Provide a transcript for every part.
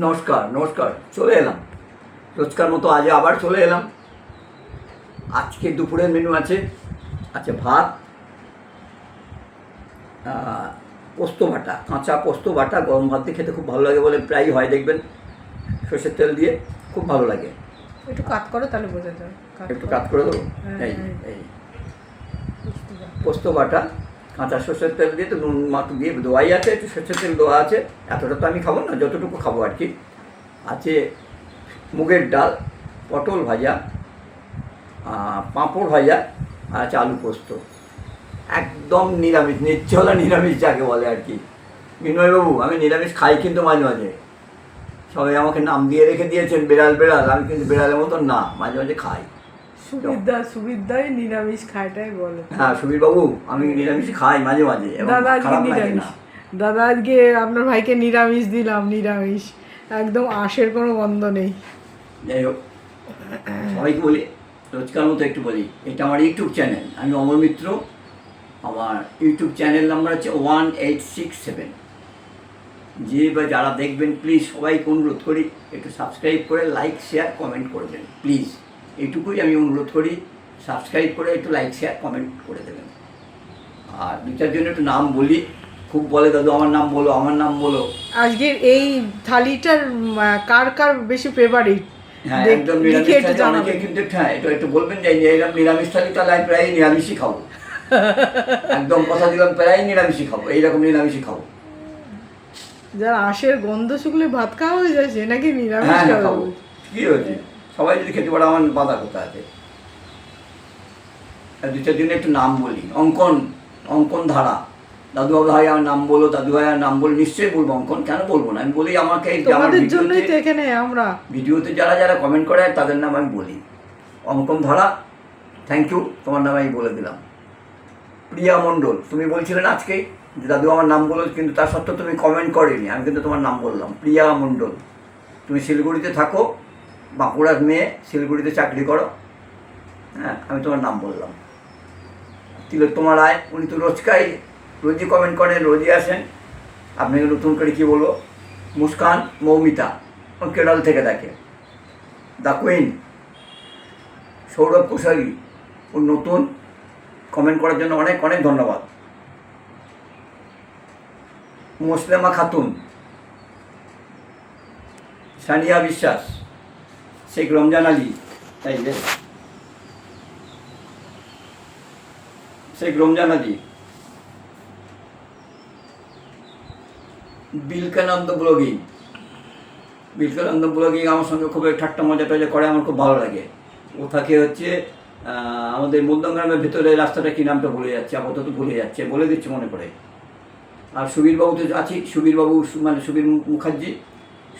নমস্কার নমস্কার চলে এলাম। রোজকার মতো আজ আবার চলে এলাম। আজকে দুপুরের মেনু আছে আছে ভাত পোস্ত বাটা কাঁচা পোস্ত বাটা গরম ভাত দিয়ে খেতে খুব ভালো লাগে বলে প্রায়ই হয় দেখবেন সর্ষের তেল দিয়ে খুব ভালো লাগে। একটু কাট করো তাহলে বোঝা যায়। একটু। কাট করে দেবো? হ্যাঁ, এই হ্যাঁ। এই। পোস্ত বাটা কাঁচা সর্ষের তেল দিয়ে তো নুন মাত্র দিয়ে দোয়াই আছে, একটু সর্ষের তেল দোয়া আছে, এতটা তো আমি খাব না, যতটুকু খাব আর কি। আছে মুগের ডাল, পটল ভাজা পাঁপড় ভাজা, আর আছে আলু পোস্ত। একদম নিরামিষ, নির্জলা নিরামিষ যাকে বলে আর কি। বিনয়বাবু, আমি নিরামিষ খাই কিন্তু মাঝে মাঝে। সবাই আমাকে নাম দিয়ে রেখে দিয়েছেন, বেড়াল বেড়াল। আমি কিন্তু বেড়ালের মতন না, মাঝে মাঝে খাই। সুবিধা সুবিধাই নিরামিষ খায়টাই বলে। হ্যাঁ সুবীরবাবু আমি নিরামিষ খাই মাঝে মাঝে দাদা আজকে নিরামিষ। না। দাদা আজকে আপনার ভাইকে নিরামিষ দিলাম নিরামিষ। একদম আঁশের কোনো গন্ধ নেই। যাই হোক সবাইকে বলি রোজকার মতো একটু বলি এটা আমার ইউটিউব চ্যানেল। আমি অমর মিত্র আমার ইউটিউব চ্যানেল নাম্বার হচ্ছে ওয়ান এইট সিক্স সেভেন। যে বা যারা দেখবেন প্লিজ সবাইকে অনুরোধ করি একটু সাবস্ক্রাইব করে লাইক শেয়ার কমেন্ট করবেন প্লিজ। এইটুকুই আমি অনুরোধ করি সাবস্ক্রাইব করে একটু লাইক শেয়ার কমেন্ট করে দেবেন। আর দু চারজন একটু নাম বলি খুব বলে দাদু আমার নাম বলো আমার নাম বলো। আজকের এই থালিটার কার কার বেশি ফেভারিট হ্যাঁ একদম নিরামিষ লিখে একটু থালি অনেকে কিন্তু হ্যাঁ এটা একটু বলবেন যে এরকম নিরামিষ থালি তাহলে আমি প্রায় নিরামিষই খাব। একদম কথা দিলাম প্রায় নিরামিষই খাব এইরকম নিরামিষই খাব। যার আঁশের গন্ধ শুকলে ভাত খাওয়া হয়ে যাচ্ছে নাকি নিরামিষ হ্যাঁ খাব। কি হয়েছে? সবাই যদি খেতে পারে আমার বাধা কোথা আছে? দু চার দিনে একটু নাম বলি। অঙ্কন অঙ্কন ধারা। দাদু ভাই আমার নাম বলো দাদু ভাই আমার নাম বলো নিশ্চয়ই বলব অঙ্কন কেন বলব না? আমি বলি আমাকে এই তোমাদের জন্যই তো ভিডিওতে- এখানে আমরা। ভিডিওতে যারা যারা কমেন্ট করে তাদের নাম আমি বলি। অঙ্কন ধারা থ্যাংক ইউ তোমার নাম আমি বলে দিলাম। প্রিয়া মণ্ডল তুমি বলছিলেন আজকে যে দাদু আমার নাম বলো কিন্তু তার সত্ত্বেও তুমি কমেন্ট করেনি। আমি কিন্তু তোমার নাম বললাম। প্রিয়া মণ্ডল তুমি শিলিগুড়িতে থাকো বাঁকুড়ার মেয়ে শিলিগুড়িতে চাকরি করো। হ্যাঁ আমি তোমার নাম বললাম। তিলোত্তমা রায় উনি তো রোজকাই রোজই কমেন্ট করেন, রোজই আসেন। আপনাকে নতুন করে কী বলব? মুস্কান মৌমিতা, ও কেরল থেকে দেখে। দ্য কুইন সৌরভ কুশারি ওর নতুন। কমেন্ট করার জন্য অনেক অনেক ধন্যবাদ। মুসলেমা খাতুন, সানিয়া বিশ্বাস। শেখ রমজান আলী, তাই যে? শেখ রমজান আলী। বিলকানন্দ ব্লগিং। বিলকানন্দ ব্লগিং আমার সঙ্গে খুব ঠাট্টা মজা টজা করে, আমার খুব ভালো লাগে। ও থাকে হচ্ছে আমাদের মধ্যমগ্রামের ভেতরে রাস্তাটা কি নামটা ভুলে যাচ্ছে, আপাতত ভুলে যাচ্ছে, বলে দিচ্ছে মনে করে। আর সুবীরবাবু তো আছি, সুবীরবাবু মানে সুবীর মুখার্জি,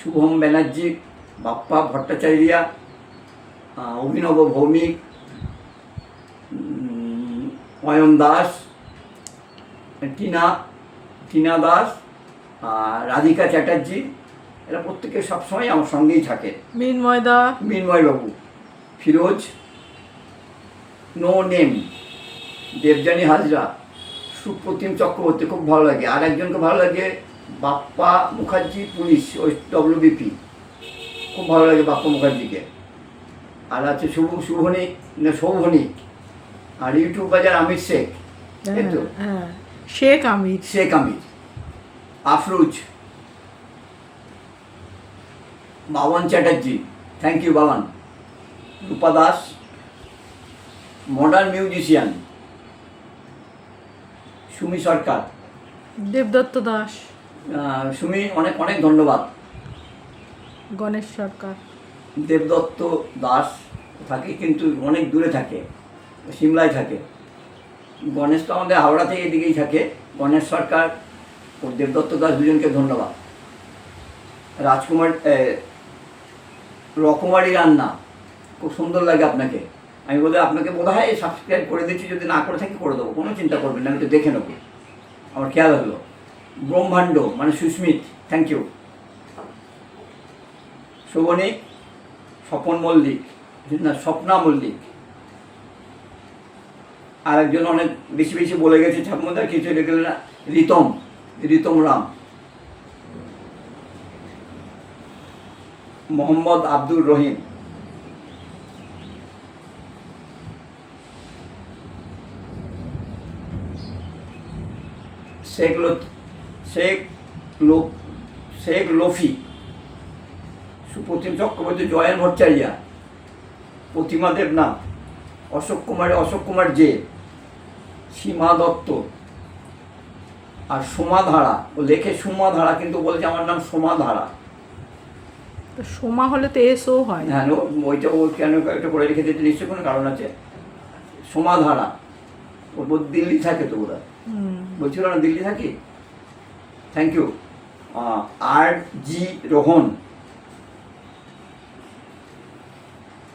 শুভম ব্যানার্জি বাপ্পা ভট্টাচার্যা অভিনব ভৌমিক অয়ন দাস টিনা টিনা দাস আর রাধিকা চ্যাটার্জি এরা প্রত্যেকে সবসময় আমার সঙ্গেই থাকে। মিনময় দা। মিনময় বাবু ফিরোজ নো নেম দেবযানী হাজরা সুপ্রতিম চক্রবর্তী খুব ভালো লাগে। আর একজনকে ভালো লাগে বাপ্পা মুখার্জি পুলিশ ওই ডব্লিউবিপি খুব ভালো লাগে বাপ্পা মুখার্জিকে। আর আছে শুভ শুভনিক না শৌভনিক আর ইউটিউব বাজার আমির শেখ এই তো? হ্যাঁ। Sheikh Amir. Sheikh Amir. Afroz. Baban Chatterjee. Thank you Baban Rupa Das. Modern musician Sumi Sarkar. Debdatta Das. Sumi অনেক অনেক ধন্যবাদ। গণেশ সরকার। দেবদত্ত দাস থাকে, কিন্তু অনেক দূরে থাকে, সিমলায় থাকে। গণেশ তো আমাদের হাওড়া থেকে এদিকেই থাকে, গণেশ সরকার ও দেবদত্ত দাস দুজনকে ধন্যবাদ। রাজকুমার রকমারি রান্না, খুব সুন্দর লাগে আপনাকে। আমি বলে আপনাকে বোধ হয় সাবস্ক্রাইব করে দিচ্ছি, যদি না করে থাকি করে দেবো, কোনো চিন্তা করবেন না, আমি তো দেখে নেব। আমার খেয়াল হলো। ব্রহ্মাণ্ড মানে সুস্মিত থ্যাংক ইউ শোভনিক স্বপন মল্লিক, না, স্বপ্না মল্লিক। আর একজন অনেক বেশি বেশি বলে গেছে ছাপমদার কিছু রেখে না, রিতম রিতম রাম। মোহাম্মদ আব্দুর রহিম। শেখ লো শেখ লো, শেখ লফি। সুপ্রতিম চক্রবর্তী জয়েন ভট্টাচার্যা। প্রতিমা দেবনাথ অশোক কুমার অশোক কুমার জে সীমা দত্ত আর সোমা ধারা। ও লেখে সোমা ধারা কিন্তু বলছে আমার নাম সোমা ধারা। তো সোমা হলে তো এস ও হয়। হ্যাঁ ওইটা ও কেন একটা করে রেখে দিতে নিশ্চয়ই কোনো কারণ আছে? সোমা ধারা। ও দিল্লি থাকে তো ওরা। বলছিল না দিল্লি থাকি? থ্যাংক ইউ আর জি রোহন।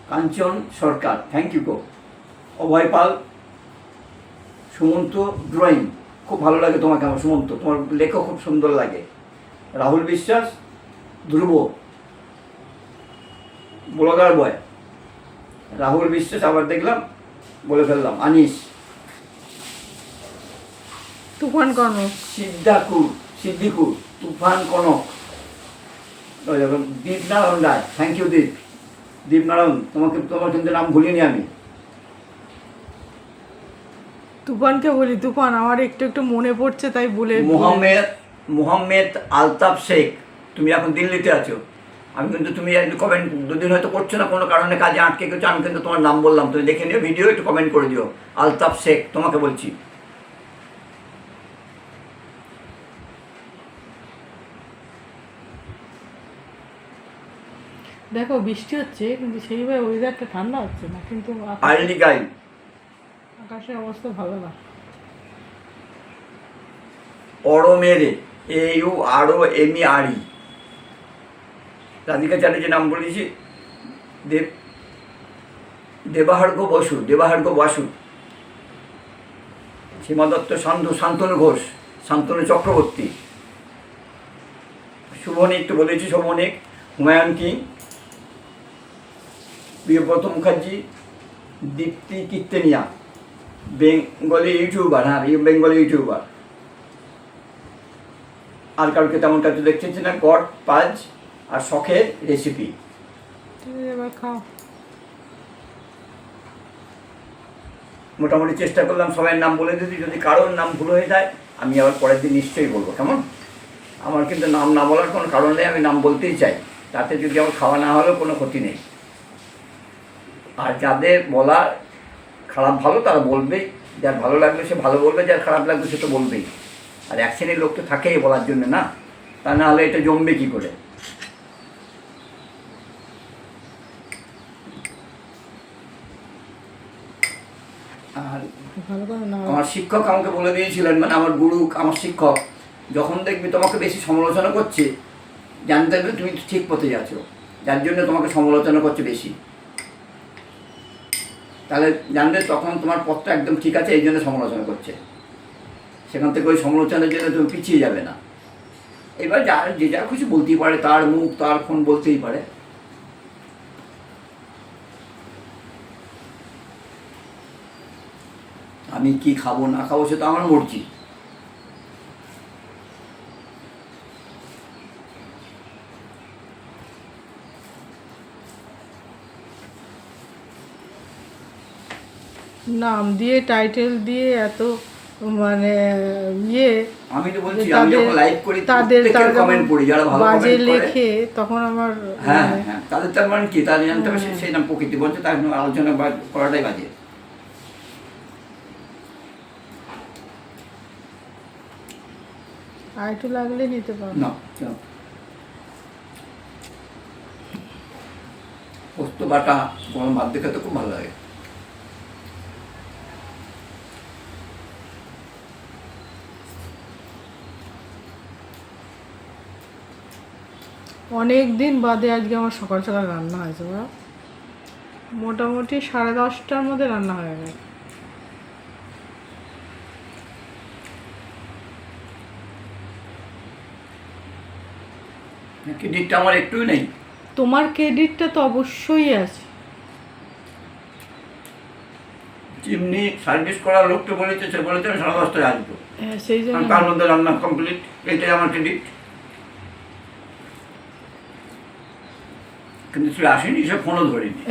কাঞ্চন সরকার। থ্যাংক ইউ গো। অভয় পাল সুমন্ত ড্রয়িং। খুব ভালো লাগে তোমাকে আমার সুমন্ত। তোমার লেখা খুব সুন্দর লাগে। রাহুল বিশ্বাস ধ্রুব। ব্লগার বয়। রাহুল বিশ্বাস আবার দেখলাম বলে ফেললাম। আনিস। তুফান কনক। সিদ্ধাকুর সিদ্দিকুর। তুফান কনক। দীপনারায়ণ রায়। Thank you Dip. দীপনারায়ণ তোমাকে তোমার কিন্তু নাম ভুলিনি আমি। তুফানকে বলি তুফান আমার একটু একটু মনে পড়ছে তাই বলে মোহাম্মেদ মোহাম্মেদ আলতাফ শেখ তুমি এখন দিল্লিতে আছো। আমি কিন্তু তুমি একটু কমেন্ট দুদিন হয়তো করছ না কোনো কারণে কাজে আটকে গেছো আমি কিন্তু তোমার নাম বললাম। তুমি দেখে নিও ভিডিও একটু কমেন্ট করে দিও। আলতাফ শেখ তোমাকে বলছি। দেখো বৃষ্টি হচ্ছে কিন্তু সেইভাবে ওয়েদারটা ঠান্ডা হচ্ছে না কিন্তু আর্লি গাই আকাশের অবস্থা ভালো না। অরমেরে A U R O M E R E Radhika Chatterjee নাম বলেছি দেব দেবাহার্ঘ বসু দেবাহার্ঘ বাসু। সীমা দত্ত শান্ত শান্তনু ঘোষ শান্তনু চক্রবর্তী। শুভনিক তো বলেছি Shubhonik Humayun king? Priyabrata Mukherjee Dipti Kirtania Bengali YouTuber হ্যাঁ বেঙ্গলি ইউটিউবার। আর কাউকে তেমন কাছে দেখতেছি না গড পাজ আর শখের রেসিপি মোটামুটি চেষ্টা করলাম সবাই নাম বলে দিতে যদি কারোর নাম ভুল হয়ে যায় আমি আবার পরের দিন নিশ্চয়ই বলব কেমন? আমার কিন্তু নাম না বলার কোনো কারণ নেই আমি নাম বলতেই চাই। তাতে যদি আমার খাওয়া না হলেও কোনো ক্ষতি নেই। আর যাদের বলা খারাপ ভালো, তারা বলবেই যার ভালো লাগবে সে ভালো বলবে, যার খারাপ লাগবে সে তো বলবেই। আর এক শ্রেণির লোক তো থাকেই বলার জন্য, না? তা না হলে এটা জমবে কী করে? আর আমার শিক্ষক আমাকে বলে দিয়েছিলেন মানে আমার গুরু, আমার শিক্ষক, যখন দেখবি তোমাকে বেশি সমালোচনা করছে, জানতে হবে তুমি ঠিক পথে যাচ্ছ যার জন্য তোমাকে সমালোচনা করছে বেশি। তাহলে জানবে তখন তোমার পথটা একদম ঠিক আছে, এই জন্য সমালোচনা করছে। সেখান থেকে ওই সমালোচনার জন্য তুমি পিছিয়ে যাবে না। এবার যার যে যা খুশি বলতেই পারে, তার মুখ, তার ফোন বলতেই পারে। আমি কি খাব, না খাব সেটা আমার মর্জি। নাম দিয়ে টাইটেল দিয়ে এত মানে ইয়ে আমি তো বলছি আমি যখন লাইভ করি তাদের তারা কমেন্ট পড়ি যারা ভালো বাজে লেখে তখন আমার হ্যাঁ মানে হ্যাঁ তাদের তার মানে কি? তাদের জানতে হবে সেই নাম প্রকৃতি বলছে তার জন্য আলোচনা করাটাই বাজে। আর একটু লাগলে নিতে পারো। না না। পোস্ত বাটা গরম ভাত দেখে তো খুব ভালো লাগে। অনেক দিন বাদে আজকে আমার সকাল সকাল রান্না হয়েছে বলো। মোটামুটি সাড়ে দশটার মধ্যে রান্না হয়ে গেছে ক্রেডিটটা আমার একটুই নেই। তোমার ক্রেডিটটা তো অবশ্যই আছে। চিমনি সার্ভিস করার লোকটা বলেছে সে বলেছে আমি সাড়ে দশটায় আসব। হ্যাঁ সেই জন্য। তার মধ্যে রান্না কমপ্লিট এটাই আমার ক্রেডিট কিন্তু তুই আসেনি সে ফোনও ধরেনি।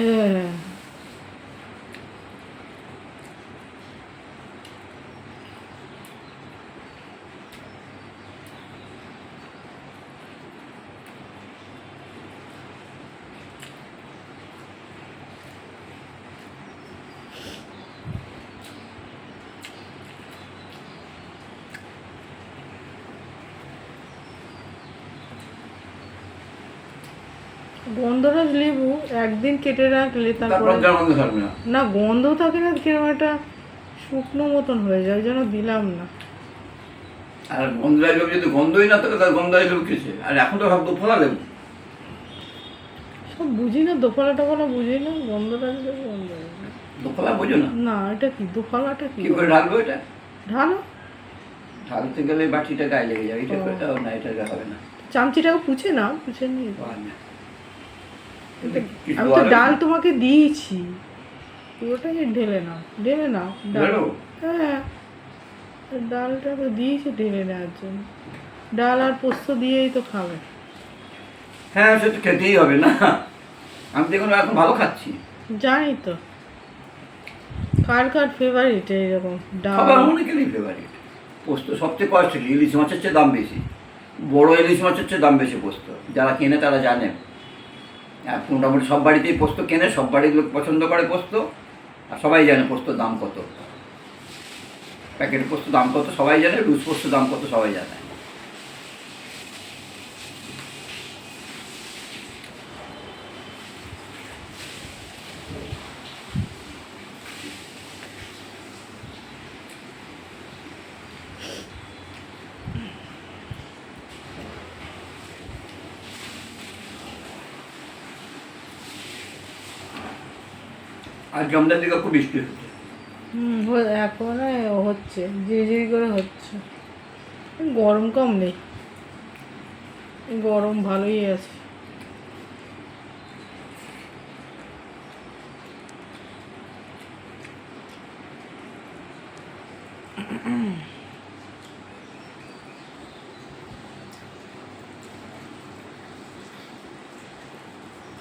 গন্ধরাজ লেবু একদিন কেটে রাখলে তারপর না। গন্ধ থাকে না কীরকম একটা শুকনো মতন হয়ে যায় জন্য দিলাম না। আর গন্ধরাজ লেবু যদি গন্ধই না থাকে তাহলে গন্ধরাজ লেবু আর এখন তো সব দুফলা লেবু। সব বুঝি না দোফালা টোফালা বুঝি না গন্ধরাজ লেবু গন্ধরাজ। দুফলা বোঝো না। না এটা কি দোফালাটা কি? কি করে ঢালবো এটা? ঢালো। ঢালতে গেলে বাটিটা গায়ে লেগে যাবে এটা না এটা হবে না। চামচিটাকে পুছে না পুছে নিয়ে যাও। হয় না। কিন্তু কিছু আমি তো ডাল তোমাকে দিয়েছি। পুরোটাই ঢেলে নাও ঢেলে নাও ডাল। হ্যাঁ। ডালটা তো দিয়েছি ঢেলে নেওয়ার জন্য। ডাল আর পোস্ত দিয়েই তো খাবে। হ্যাঁ সে তো খেতেই হবে না। আমি দেখুন এখন ভালো খাচ্ছি। জানি তো। কার কার ফেভারিট এইরকম ডাল? সবার অনেকেরই ফেভারিট পোস্ত সবচেয়ে কস্টলি ইলিশ মাছের চেয়ে দাম বেশি। বড় ইলিশ মাছের চেয়ে দাম বেশি পোস্ত। যারা কেনে তারা জানে। মোটামুটি সব বাড়িতেই পোস্ত কেনে, সব বাড়ির লোক পছন্দ করে পোস্ত, আর সবাই জানে পোস্তর দাম কত। প্যাকেট পোস্ত দাম কত, সবাই জানে রুস পোস্ত দাম কত, সবাই জানে। দিকে খুব বৃষ্টি হচ্ছে। এখন হচ্ছে করে হচ্ছে। গরম কম নেই। গরম ভালোই আছে।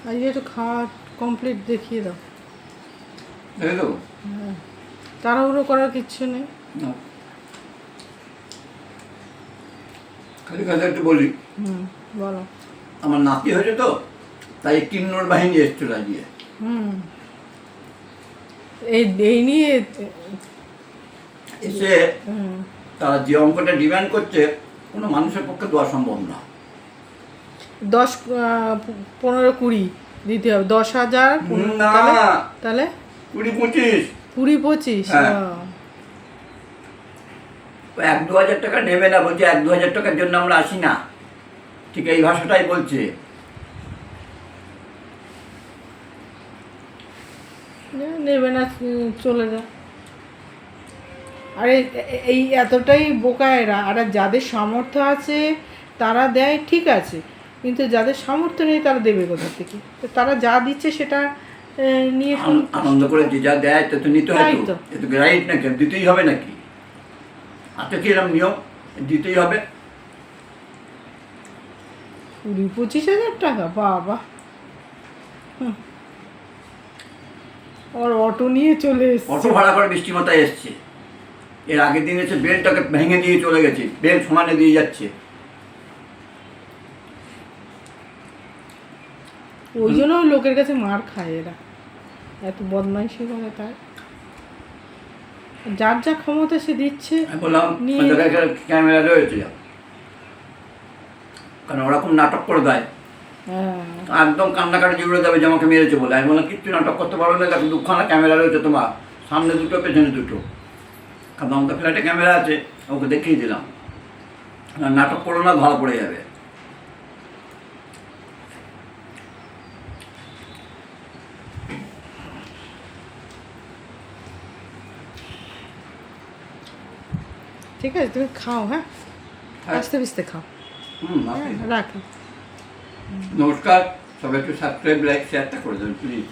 আজকে একটু খাওয়া কমপ্লিট দেখিয়ে দাও। তাড়াহুড়ো করার কিচ্ছু নেই। খালি খালি একটু বলি। বলো। আমার নাতি হয়েছে তো তাই কিন্নর বাহিনী এসছিল আজকে হুম। এই এই নিয়ে এসে তারা যে অঙ্কটা ডিমান্ড করছে কোনো মানুষের পক্ষে দেওয়া সম্ভব না। দশ পনেরো কুড়ি দিতে হবে। দশ হাজার তাহলে? কুড়ি পঁচিশ। কুড়ি পঁচিশ হ্যাঁ। এক দু হাজার টাকা নেবে না বলছে এক দু হাজার টাকার জন্য আমরা আসি না। ঠিক এই ভাষাটাই বলছে। নেবে না চলে যা। আরে এই এতটাই বোকা এরা। আর যাদের সামর্থ্য আছে তারা দেয় ঠিক আছে। কিন্তু যাদের সামর্থ্য নেই তারা দেবে কোথা থেকে? তো তারা যা দিচ্ছে সেটা নিয়ে আনন্দ করে যে যা দেয় তা তো নিতে হয় তো। এ তো রাইট নাকি দিতেই হবে নাকি? আচ্ছা কি এরকম নিয়ম? দিতেই হবে। কুড়ি পঁচিশ হাজার টাকা বাবা। আর অটো নিয়ে চলে অটো ভাড়া করে বৃষ্টি মাথায় এসছে। এর আগের দিন এসে বেলটাকে ভেঙে দিয়ে চলে গেছে। বেল সমানে দিয়ে যাচ্ছে। ওই জন্য লোকের কাছে মার খায় এরা। এত বদমাইশি করে তার। যার যা ক্ষমতা সে দিচ্ছে ক্যামেরা রয়েছে। কারণ ওরকম নাটক করে দেয়। হ্যাঁ। একদম কান্নাকাটি জুড়ে দেবে যে আমাকে মেরেছে বলে। আমি বললাম কিচ্ছু নাটক করতে পারো না দেখো দুখানা ক্যামেরা রয়েছে তোমার। সামনে দুটো পেছনে দুটো। কারণ আমাদের ফ্ল্যাটে ক্যামেরা আছে ওকে দেখিয়ে দিলাম। নাটক করো না ধরা পড়ে যাবে। ঠিক আছে তুমি খাও হ্যাঁ? হ্যাঁ। আস্তে বিস্তে খাও। হুম হ্যাঁ রাখি। নমস্কার সবাই একটু সাবস্ক্রাইব লাইক শেয়ারটা করে দেবেন প্লিজ